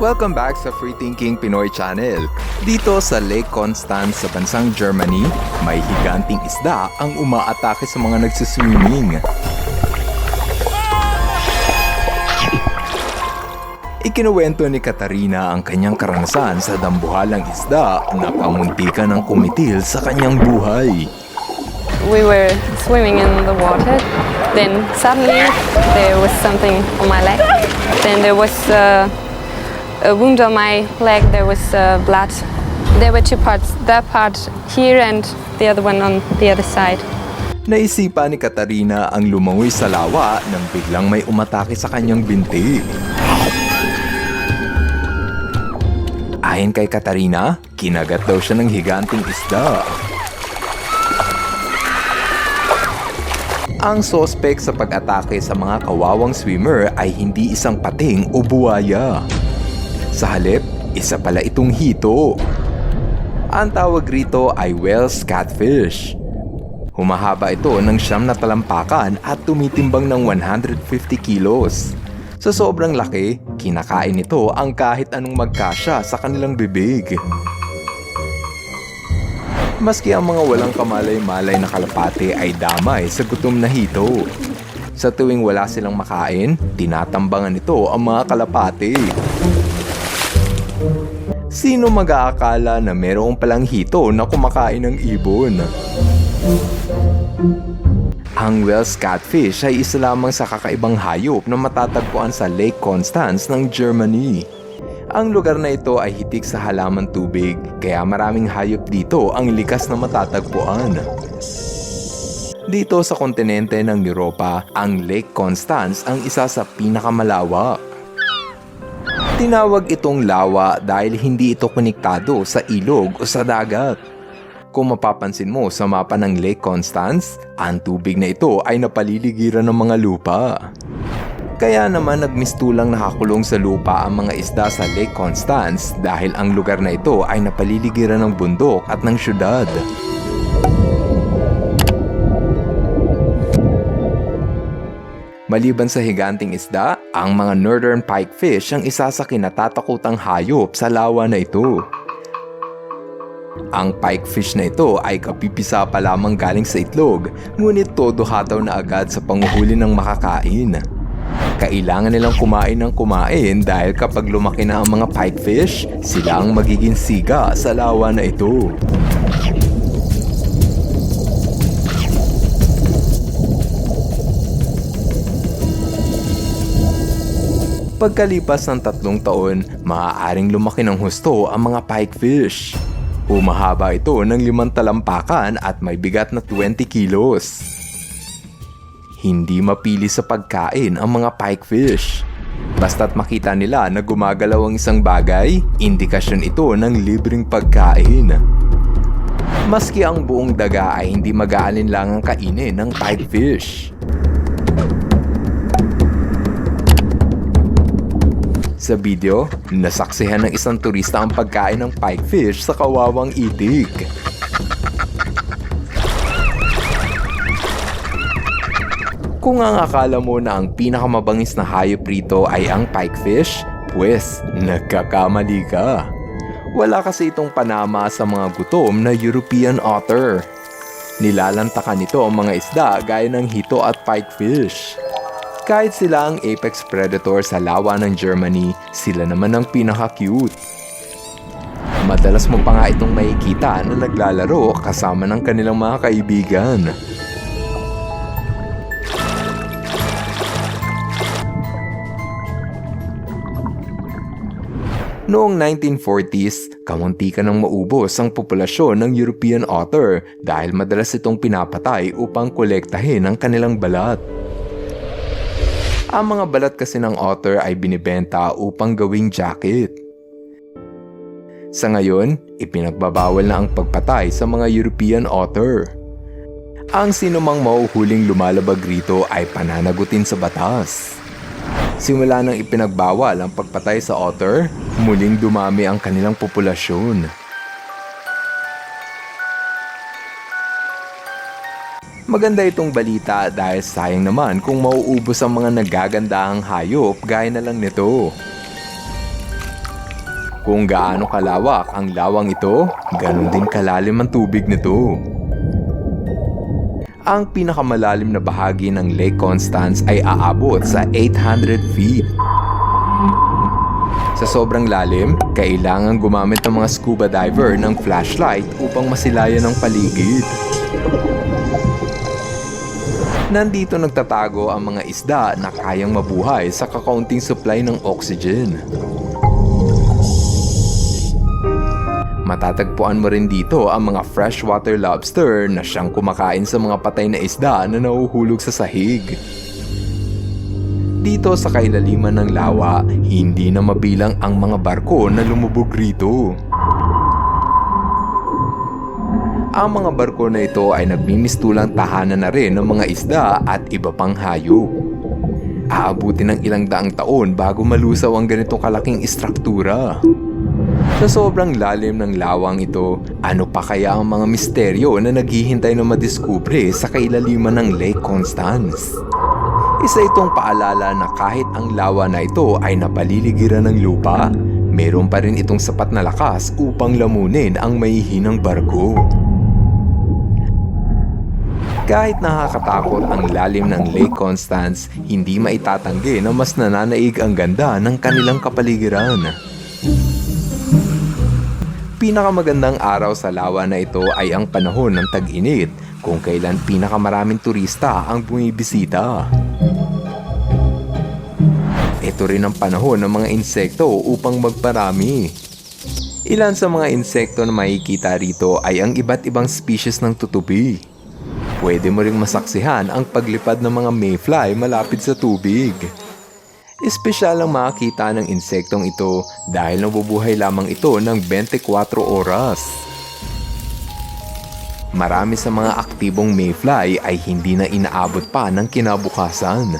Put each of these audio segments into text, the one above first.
Welcome back sa Free Thinking Pinoy Channel. Dito sa Lake Constance sa bansang Germany, may higanting isda ang umaatake sa mga nagsiswimming. Ikinuwento ni Katarina ang kanyang karanasan sa dambuhalang isda na pamuntikan ng kumitil sa kanyang buhay. we were swimming in the water. Then suddenly there was something on my leg. Then there was uh, a wound on my leg. There was uh, blood. There were two parts. That part here and the other one on the other side. Naisipan ni Katarina ang lumangoy sa lawa nang biglang may umatake sa kanyang binti. Ayon kay Katarina, kinagat daw siya ng higanting isda. Ang sospek sa pag-atake sa mga kawawang swimmer ay hindi isang pating o buwaya. Sa halip, isa pala itong hito. Ang tawag rito ay Wells catfish. Humahaba ito ng siyam na talampakan at tumitimbang ng 150 kilos. Sa sobrang laki, kinakain ito ang kahit anong magkasya sa kanilang bibig. Maski ang mga walang kamalay-malay na kalapate ay damay sa gutom na hito. Sa tuwing wala silang makain, tinatambangan ito ang mga kalapate. Sino mag-aakala na merong palang hito na kumakain ng ibon? Ang Wells catfish ay isa lamang sa kakaibang hayop na matatagpuan sa Lake Constance ng Germany. Ang lugar na ito ay hitik sa halaman tubig, kaya maraming hayop dito ang likas na matatagpuan. Dito sa kontinente ng Europa, ang Lake Constance ang isa sa pinakamalawak. Tinawag itong lawa dahil hindi ito konektado sa ilog o sa dagat. Kung mapapansin mo sa mapa ng Lake Constance, ang tubig na ito ay napaliligiran ng mga lupa. Kaya naman nagmistulang nakakulong sa lupa ang mga isda sa Lake Constance dahil ang lugar na ito ay napaliligiran ng bundok at ng syudad. Maliban sa higanting isda, ang mga northern pikefish ang isa sa kinatatakutang hayop sa lawa na ito. Ang pikefish na ito ay kapipisa pa lamang galing sa itlog, ngunit todo hataw na agad sa panguhuli ng makakain. Kailangan nilang kumain ng kumain dahil kapag lumaki na ang mga pikefish, sila ang magiging siga sa lawa na ito. Pagkalipas ng tatlong taon, maaaring lumaki ng husto ang mga pikefish. Humahaba ito ng limang talampakan at may bigat na 20 kilos. Hindi mapili sa pagkain ang mga pikefish. Basta't makita nila na gumagalaw ang isang bagay, indikasyon ito ng libreng pagkain. Maski ang buong daga ay hindi mag-aalinlangang kainin ng pikefish. Sa video, nasaksihan ng isang turista ang pagkain ng pikefish sa kawawang itik. Kung ang akala mo na ang pinakamabangis na hayop rito ay ang pikefish, pues nagkakamali ka. Wala kasi itong panama sa mga gutom na European otter. Nilalantakan nito ang mga isda gaya ng hito at pikefish. Kahit sila ang apex predator sa lawa ng Germany, sila naman ang pinaka-cute. Madalas mo pa nga itong makikita na naglalaro kasama ng kanilang mga kaibigan. Noong 1940s, kamunti ka nang maubos ang populasyon ng European otter dahil madalas itong pinapatay upang kolektahin ang kanilang balat. Ang mga balat kasi ng otter ay binibenta upang gawing jacket. Sa ngayon, ipinagbabawal na ang pagpatay sa mga European otter. Ang sinumang mauhuling lumalabag rito ay pananagutin sa batas. Simula nang ipinagbawal ang pagpatay sa otter, muling dumami ang kanilang populasyon. Maganda itong balita dahil sayang naman kung mauubos ang mga nagagandahang hayop gaya na lang nito. Kung gaano kalawak ang lawang ito, ganun din kalalim ang tubig nito. Ang pinakamalalim na bahagi ng Lake Constance ay aabot sa 800 feet. Sa sobrang lalim, kailangan gumamit ng mga scuba diver ng flashlight upang masilayan ang paligid. Nandito nagtatago ang mga isda na kayang mabuhay sa kakaunting supply ng oxygen. Matatagpuan mo rin dito ang mga freshwater lobster na siyang kumakain sa mga patay na isda na nahuhulog sa sahig. Dito sa kailaliman ng lawa, hindi na mabilang ang mga barko na lumubog rito. Ang mga barko na ito ay nagmimistulang tahanan na rin ng mga isda at iba pang hayop. Aabuti ng ilang daang taon bago malusaw ang ganitong kalaking istruktura. Sa sobrang lalim ng lawang ito, ano pa kaya ang mga misteryo na naghihintay na madiskubre sa kailaliman ng Lake Constance? Isa itong paalala na kahit ang lawa na ito ay napaliligiran ng lupa, meron pa rin itong sapat na lakas upang lamunin ang mahihinang barko. Kahit nakakatakot ang lalim ng Lake Constance, hindi maitatanggi na mas nananaig ang ganda ng kanilang kapaligiran. Pinakamagandang araw sa lawa na ito ay ang panahon ng tag-init kung kailan pinakamaraming turista ang bumibisita. Ito rin ang panahon ng mga insekto upang magparami. Ilan sa mga insekto na makikita rito ay ang iba't ibang species ng tutubi. Pwede mo ring masaksihan ang paglipad ng mga mayfly malapit sa tubig. Espesyal ang makakita ng insektong ito dahil nabubuhay lamang ito ng 24 oras. Marami sa mga aktibong mayfly ay hindi na inaabot pa ng kinabukasan.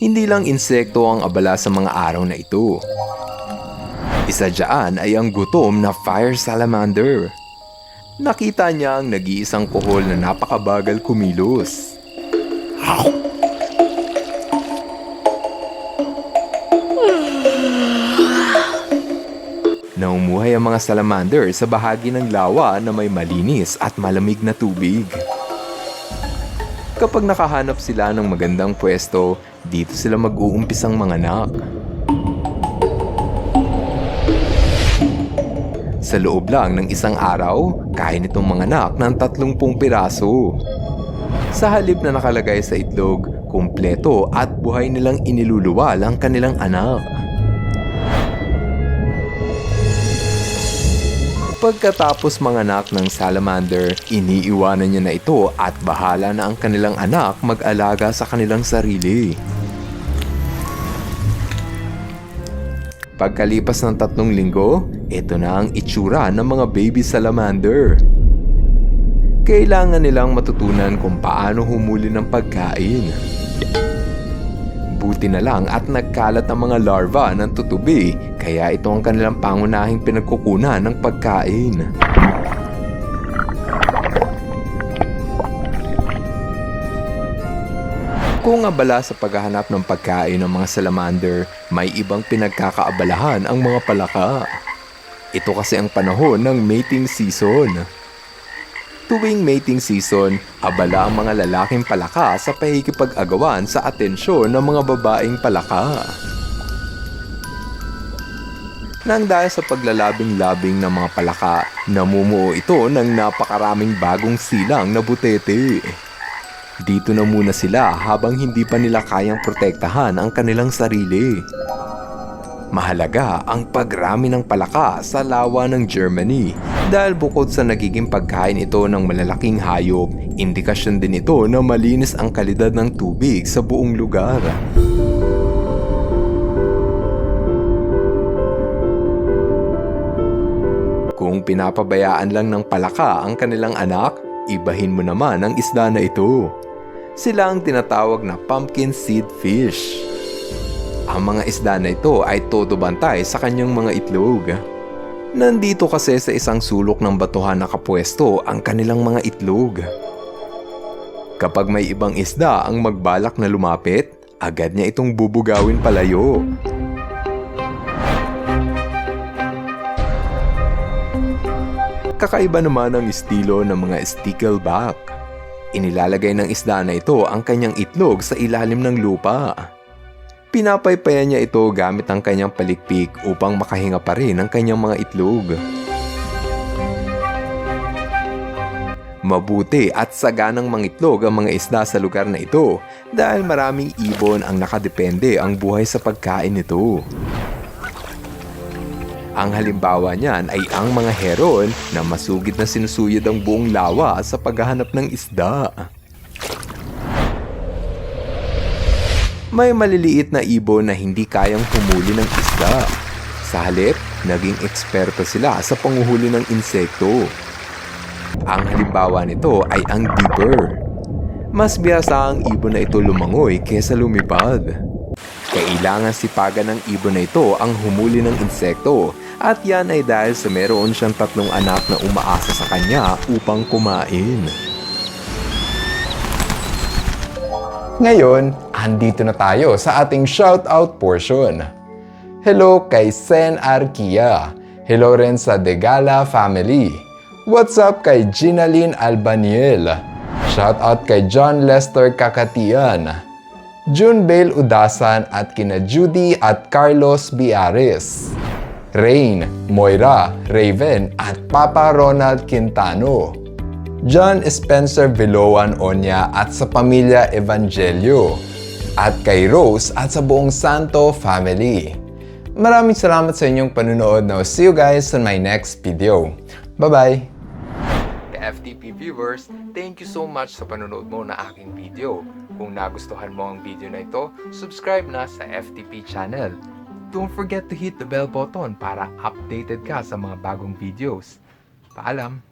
Hindi lang insekto ang abala sa mga araw na ito. Isa dyan ay ang gutom na fire salamander. Nakita niya ang nag-iisang kuhol na napakabagal kumilos. Naumuhay ang mga salamander sa bahagi ng lawa na may malinis at malamig na tubig. Kapag nakahanap sila ng magandang pwesto, dito sila mag-uumpisang manganak. Sa loob lang ng isang araw, kain itong manganak ng 30 piraso. Sa halip na nakalagay sa itlog, kumpleto at buhay nilang iniluluwal ang kanilang anak. Pagkatapos manganak ng salamander, iniiwanan niya na ito at bahala na ang kanilang anak mag-alaga sa kanilang sarili. Pagkalipas ng tatlong linggo, ito na ang itsura ng mga baby salamander. Kailangan nilang matutunan kung paano humuli ng pagkain. Buti na lang at nagkalat ang mga larva ng tutubi kaya ito ang kanilang pangunahing pinagkukunan ng pagkain. Kung abala sa paghahanap ng pagkain ng mga salamander, may ibang pinagkakaabalahan ang mga palaka. Ito kasi ang panahon ng mating season. Tuwing mating season, abala ang mga lalaking palaka sa pahikipag-agawan sa atensyon ng mga babaeng palaka. Nang dahil sa paglalabing-labing ng mga palaka, namumuo ito ng napakaraming bagong silang na butete. Dito na muna sila habang hindi pa nila kayang protektahan ang kanilang sarili. Mahalaga ang pagrami ng palaka sa lawa ng Germany dahil bukod sa nagiging pagkain ito ng malalaking hayop, indikasyon din ito na malinis ang kalidad ng tubig sa buong lugar. Kung pinapabayaan lang ng palaka ang kanilang anak, ibahin mo naman ang isda na ito. Sila ang tinatawag na pumpkin seed fish. Ang mga isda na ito ay todo bantay sa kanyang mga itlog. Nandito kasi sa isang sulok ng batuhan nakapwesto ang kanilang mga itlog. Kapag may ibang isda ang magbalak na lumapit, agad niya itong bubugawin palayo. Kakaiba naman ang estilo ng mga stickleback. Inilalagay ng isda na ito ang kanyang itlog sa ilalim ng lupa. Pinapaypayan niya ito gamit ang kanyang palikpik upang makahinga pa rin ang kanyang mga itlog. Mabuti at saganang mangitlog ang mga isda sa lugar na ito dahil maraming ibon ang nakadepende ang buhay sa pagkain nito. Ang halimbawa niyan ay ang mga heron na masugid na sinusuyod ang buong lawa sa paghahanap ng isda. May maliliit na ibon na hindi kayang humuli ng isda. Sa halip, naging eksperto sila sa panguhuli ng insekto. Ang halimbawa nito ay ang dipper. Mas biyasa ang ibon na ito lumangoy kesa lumipad. Kailangan sipagan ng ibon na ito ang humuli ng insekto at yan ay dahil sa meron siyang tatlong anak na umaasa sa kanya upang kumain. Ngayon, andito na tayo sa ating shoutout portion. Hello kay Sen Arquia. Hello rin sa Degala family. What's up kay Ginaline Albaniel. Shoutout kay John Lester Kakatian. June Bale Udasan at kina Judy at Carlos Biares. Rain, Moira, Raven at Papa Ronald Quintano. John Spencer Viloan Onya at sa pamilya Evangelio. At kay Rose at sa buong Santo family. Maraming salamat sa inyong panunood. Now, see you guys on my next video. Bye-bye! FTP viewers, thank you so much sa panonood mo na aking video. Kung nagustuhan mo ang video na ito, subscribe na sa FTP channel. Don't forget to hit the bell button para updated ka sa mga bagong videos. Paalam!